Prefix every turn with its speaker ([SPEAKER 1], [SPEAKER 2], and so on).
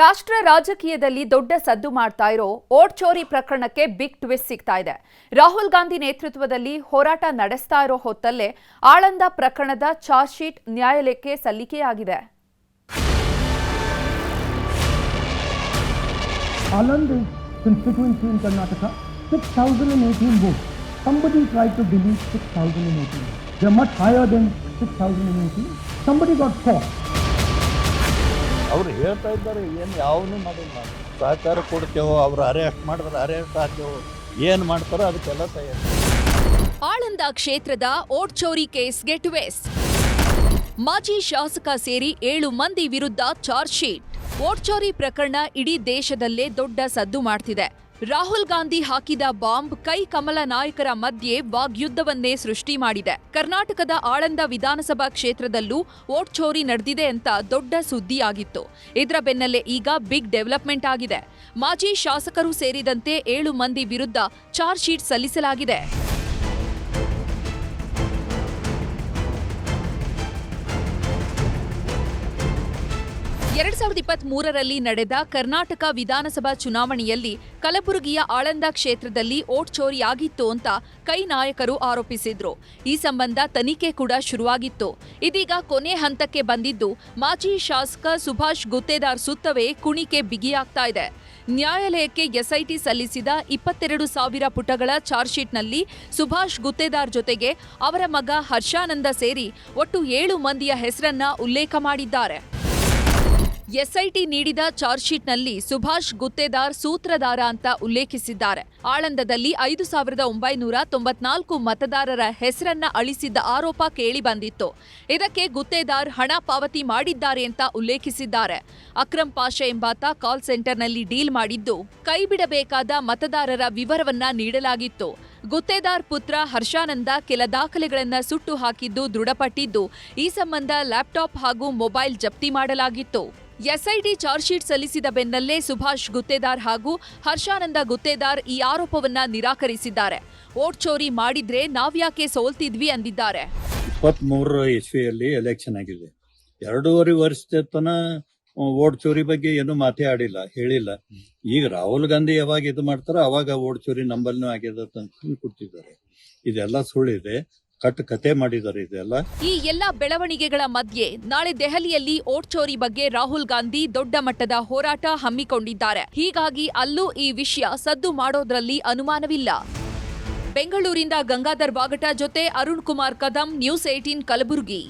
[SPEAKER 1] ರಾಷ್ಟ್ರ ರಾಜಕೀಯದಲ್ಲಿ ದೊಡ್ಡ ಸದ್ದು ಮಾಡ್ತಾ ಇರೋ ಓಟ್ ಚೋರಿ ಪ್ರಕರಣಕ್ಕೆ ಬಿಗ್ ಟ್ವಿಸ್ಟ್ ಸಿಗ್ತಾ ಇದೆ. ರಾಹುಲ್ ಗಾಂಧಿ ನೇತೃತ್ವದಲ್ಲಿ ಹೋರಾಟ ನಡೆಸ್ತಾ ಇರೋ ಹೊತ್ತಲ್ಲೇ ಆಳಂದ ಪ್ರಕರಣದ ಚಾರ್ಜ್ ಶೀಟ್ ನ್ಯಾಯಾಲಯಕ್ಕೆ ಸಲ್ಲಿಕೆಯಾಗಿದೆ.
[SPEAKER 2] Anand is constituency in Karnataka, 6,018 votes. Somebody got to
[SPEAKER 3] ಅವ್ರು ಹೇಳ್ತಾ ಇದ್ದಾರೆ, ಏನು ಯಾವನು ಮಾಡಿಲ್ಲ. ಸಹಕಾರ ಕೊಡ್ತೇವೋ, ಅವ್ರು ಅರೆಸ್ಟ್ ಮಾಡಿದ್ರೆ ಅರೆಸ್ಟ್ ಆಗ್ತೇವೋ ಏನು ಮಾಡ್ತಾರೋ ಅದಕ್ಕೆಲ್ಲ ತಯಾರಿ.
[SPEAKER 4] ಆಳಂದ ಕ್ಷೇತ್ರದ ಓಟ್ ಕೇಸ್ ಗೆಟ್ ವೇಸ್ ಮಾಜಿ ಶಾಸಕ ಸೇರಿ ಏಳು ಮಂದಿ ವಿರುದ್ಧ ಚಾರ್ಜ್ ಶೀಟ್. ಓಟ್ ಚೋರಿ ಪ್ರಕರಣ ಇಡೀ ದೇಶದಲ್ಲೇ ದೊಡ್ಡ ಸದ್ದು ಮಾಡ್ತಿದೆ. ರಾಹುಲ್ ಗಾಂಧಿ ಹಾಕಿದ ಬಾಂಬ್ ಕೈ ಕಮಲ ನಾಯಕರ ಮಧ್ಯೆ ವಾಗ್ಯುದ್ಧವನ್ನೇ ಸೃಷ್ಟಿ ಮಾಡಿದೆ. ಕರ್ನಾಟಕದ ಆಳಂದ ವಿಧಾನಸಭಾ ಕ್ಷೇತ್ರದಲ್ಲೂ ಓಟ್ ಚೋರಿ ನಡೆದಿದೆ ಅಂತ ದೊಡ್ಡ ಸುದ್ದಿಯಾಗಿತ್ತು. ಇದರ ಬೆನ್ನಲ್ಲೇ ಈಗ ಬಿಗ್ ಡೆವಲಪ್ಮೆಂಟ್ ಆಗಿದೆ. ಮಾಜಿ ಶಾಸಕರು ಸೇರಿದಂತೆ ಏಳು ಮಂದಿ ವಿರುದ್ಧ ಚಾರ್ಜ್ ಶೀಟ್ ಸಲ್ಲಿಸಲಾಗಿದೆ. ಎರಡ್ ಸಾವಿರದ ಇಪ್ಪತ್ತ್ ಮೂರರಲ್ಲಿ ನಡೆದ ಕರ್ನಾಟಕ ವಿಧಾನಸಭಾ ಚುನಾವಣೆಯಲ್ಲಿ ಕಲಬುರಗಿಯ ಆಳಂದ ಕ್ಷೇತ್ರದಲ್ಲಿ ಓಟ್ ಚೋರಿಯಾಗಿತ್ತು ಅಂತ ಕೈ ನಾಯಕರು ಆರೋಪಿಸಿದ್ರು. ಈ ಸಂಬಂಧ ತನಿಖೆ ಕೂಡ ಶುರುವಾಗಿತ್ತು. ಇದೀಗ ಕೊನೆ ಹಂತಕ್ಕೆ ಬಂದಿದ್ದು ಮಾಜಿ ಶಾಸಕ ಸುಭಾಷ್ ಗುತ್ತೇದಾರ್ ಸುತ್ತವೇ ಕುಣಿಕೆ ಬಿಗಿಯಾಗ್ತಾ ಇದೆ. ನ್ಯಾಯಾಲಯಕ್ಕೆ ಎಸ್ಐಟಿ ಸಲ್ಲಿಸಿದ ಇಪ್ಪತ್ತೆರಡು ಸಾವಿರ ಪುಟಗಳ ಚಾರ್ಜ್ಶೀಟ್ನಲ್ಲಿ ಸುಭಾಷ್ ಗುತ್ತೇದಾರ್ ಜೊತೆಗೆ ಅವರ ಮಗ ಹರ್ಷಾನಂದ ಸೇರಿ ಒಟ್ಟು ಏಳು ಮಂದಿಯ ಹೆಸರನ್ನ ಉಲ್ಲೇಖ ಮಾಡಿದ್ದಾರೆ. ಎಸ್ಐಟಿ ನೀಡಿದ ಚಾರ್ಜ್ಶೀಟ್ನಲ್ಲಿ ಸುಭಾಷ್ ಗುತ್ತೇದಾರ್ ಸೂತ್ರಧಾರ ಅಂತ ಉಲ್ಲೇಖಿಸಿದ್ದಾರೆ. ಆಳಂದದಲ್ಲಿ ಐದು ಸಾವಿರದ ಒಂಬೈನೂರ ತೊಂಬತ್ನಾಲ್ಕು ಮತದಾರರ ಹೆಸರನ್ನ ಅಳಿಸಿದ್ದ ಆರೋಪ ಕೇಳಿಬಂದಿತ್ತು. ಇದಕ್ಕೆ ಗುತ್ತೇದಾರ್ ಹಣ ಪಾವತಿ ಮಾಡಿದ್ದಾರೆ ಅಂತ ಉಲ್ಲೇಖಿಸಿದ್ದಾರೆ. ಅಕ್ರಮ್ ಪಾಷಾ ಎಂಬಾತ ಕಾಲ್ ಸೆಂಟರ್ನಲ್ಲಿ ಡೀಲ್ ಮಾಡಿದ್ದು, ಕೈಬಿಡಬೇಕಾದ ಮತದಾರರ ವಿವರವನ್ನ ನೀಡಲಾಗಿತ್ತು. ಗುತ್ತೇದಾರ್ ಪುತ್ರ ಹರ್ಷಾನಂದ ಕೆಲ ದಾಖಲೆಗಳನ್ನು ಸುಟ್ಟು ಹಾಕಿದ್ದು ದೃಢಪಟ್ಟಿದ್ದು, ಈ ಸಂಬಂಧ ಲ್ಯಾಪ್ಟಾಪ್ ಹಾಗೂ ಮೊಬೈಲ್ ಜಪ್ತಿ ಮಾಡಲಾಗಿತ್ತು. ಎಸ್ಐಟಿ ಚಾರ್ಜ್ ಶೀಟ್ ಸಲ್ಲಿಸಿದ ಬೆನ್ನಲ್ಲೇ ಸುಭಾಷ್ ಗುತ್ತೇದಾರ್ ಹಾಗೂ ಹರ್ಷಾನಂದ ಗುತ್ತೇದಾರ್ ಈ ಆರೋಪವನ್ನ ನಿರಾಕರಿಸಿದ್ದಾರೆ. ಓಟ್ ಚೋರಿ ಮಾಡಿದ್ರೆ ನಾವ್ಯಾಕೆ ಸೋಲ್ತಿದ್ವಿ ಅಂದಿದ್ದಾರೆ.
[SPEAKER 3] ಇಪ್ಪತ್ತ್ಮೂರರ ಇಸ್ವಿಯಲ್ಲಿ ಎಲೆಕ್ಷನ್ ಆಗಿದೆ. ಎರಡೂವರೆ ವರ್ಷದ ತನ ಓಟ್ ಚೋರಿ ಬಗ್ಗೆ ಏನು ಮಾತೇ ಆಡಿಲ್ಲ, ಹೇಳಿಲ್ಲ. ಈಗ ರಾಹುಲ್ ಗಾಂಧಿ ಯಾವಾಗ ಇದು ಮಾಡ್ತಾರೋ ಅವಾಗ ಓಟ್ ಚೋರಿ ನಂಬಲ್ನೂ ಆಗ್ಯದ ಅಂತ ಕೊಡ್ತಿದ್ದಾರೆ ಇದೆಲ್ಲ ಸುಳ್ಳಿದೆ. ಕಟ್ ಕತೆ ಮಾಡಿದ್ದಾರೆ ಇದೆಲ್ಲ.
[SPEAKER 4] ಈ ಎಲ್ಲ ಬೆಳವಣಿಗೆಗಳ ಮಧ್ಯೆ ನಾಳೆ ದೆಹಲಿಯಲ್ಲಿ ಓಟ್ ಚೋರಿ ಬಗ್ಗೆ ರಾಹುಲ್ ಗಾಂಧಿ ದೊಡ್ಡ ಮಟ್ಟದ ಹೋರಾಟ ಹಮ್ಮಿಕೊಂಡಿದ್ದಾರೆ. ಹೀಗಾಗಿ ಅಲ್ಲೂ ಈ ವಿಷಯ ಸದ್ದು ಮಾಡೋದ್ರಲ್ಲಿ ಅನುಮಾನವಿಲ್ಲ. ಬೆಂಗಳೂರಿಂದ ಗಂಗಾಧರ್ ಬಾಗಟ ಜೊತೆ ಅರುಣ್ ಕುಮಾರ್ ಕದಂ, ನ್ಯೂಸ್ ಏಟೀನ್ ಕಲಬುರಗಿ.